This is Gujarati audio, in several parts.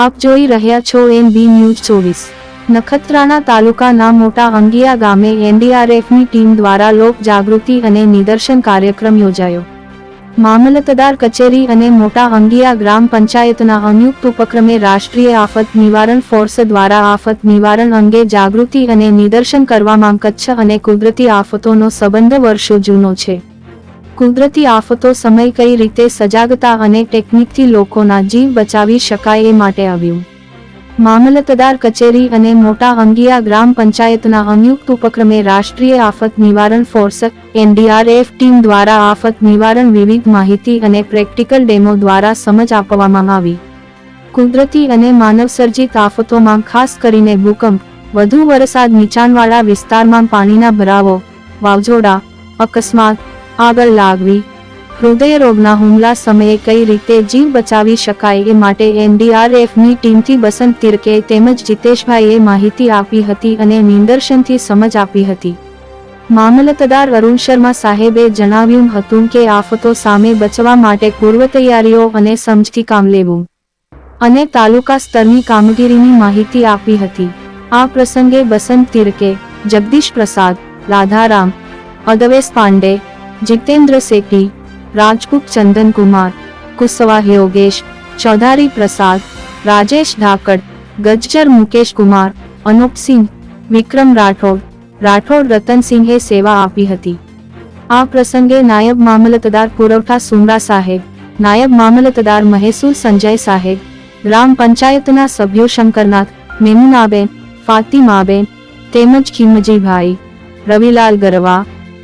આપ જોઈ રહ્યા છો એન બી ન્યૂઝ ચોવીસ. નખત્રાણા તાલુકાના મોટા અંગિયા ગામે એનડીઆરએફની ટીમ દ્વારા લોક જાગૃતિ અને નિદર્શન કાર્યક્રમ યોજાયો. મામલતદાર કચેરી અને મોટા અંગિયા ગ્રામ પંચાયતના સંયુક્ત ઉપક્રમે રાષ્ટ્રીય આફત નિવારણ ફોર્સ દ્વારા આફત નિવારણ અંગે જાગૃતિ અને નિદર્શન કરવામાં કચ્છ અને કુદરતી આફતોનો સંબંધ વર્ષો જૂનો છે. કુદરતી આફતો સમય કઈ રીતે સજાગતા અને ટેકનિકથી લોકોના જીવ બચાવી શકાય એ માટે આવ્યું. મામલતદાર કચેરી અને મોટા અંગિયા ગ્રામ પંચાયતના સંયુક્ત ઉપક્રમે રાષ્ટ્રીય આફત નિવારણ ફોર્સ, એનડીઆરએફ ટીમ દ્વારા આફત નિવારણ વિવિધ માહિતી અને પ્રેક્ટિકલ ડેમો દ્વારા સમજ આપવામાં આવી. કુદરતી અને માનવસર્જિત આફતોમાં ખાસ કરીને ભૂકંપ, વધુ વરસાદ નીચાણવાળા વિસ્તારમાં પાણીના ભરાવો, વાવઝોડા, અકસ્માત આગળ લાગવી. હૃદય રોગના હુમલા સમયે કઈ રીતે જીવ બચાવી શકાય એ માટે એનડીઆરએફની ટીમથી બસંત તિરકે તેમજ જીતેશભાઈએ માહિતી આપી હતી અને નિદર્શનથી સમજ આપી હતી. મામલતદાર અરુણ શર્મા સાહેબે જણાવ્યું હતું કે આફતો સામે બચવા માટે પૂર્વ તૈયારીઓ અને સમજથી કામ લેવું. અને તાલુકા સ્તરની કામગીરીની માહિતી આપી હતી. આ પ્રસંગે બસંત તિરકે જગદીશ પ્રસાદ, રાધારામ, અદવેશ પાંડે જીતેન્દ્ર સેઠી રાજપૂત ચંદન કુમાર કુશવાહ યોગેશ ચૌધારી પ્રસાદ રાજેશ ધાકડ ગજ્જર મુકેશ કુમાર અનુપસિંહ વિક્રમ રાઠોડ રાઠોડ રતનસિંહે સેવા આપી હતી આ પ્રસંગે નાયબ મામલતદાર પુરવઠા સુમરા સાહેબ નાયબ મામલતદાર મહેસૂલ સંજય સાહેબ ગ્રામ પંચાયતના સભ્યો શંકરનાથ મેમુનાબેન ફાતિમાબેન તેમજ ખીમજીભાઈ રવિલાલ ગરવા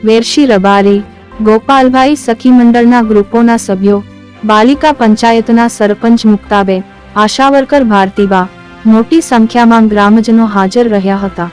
વેરશી રબારી ગોપાલભાઈ સખી મંડળના ગ્રુપોના સભ્યો, બાલિકા પંચાયતના સરપંચ મુક્તાબેન આશાવર્કર ભારતીબા, મોટી સંખ્યામાં ગ્રામજનો હાજર રહ્યા હતા.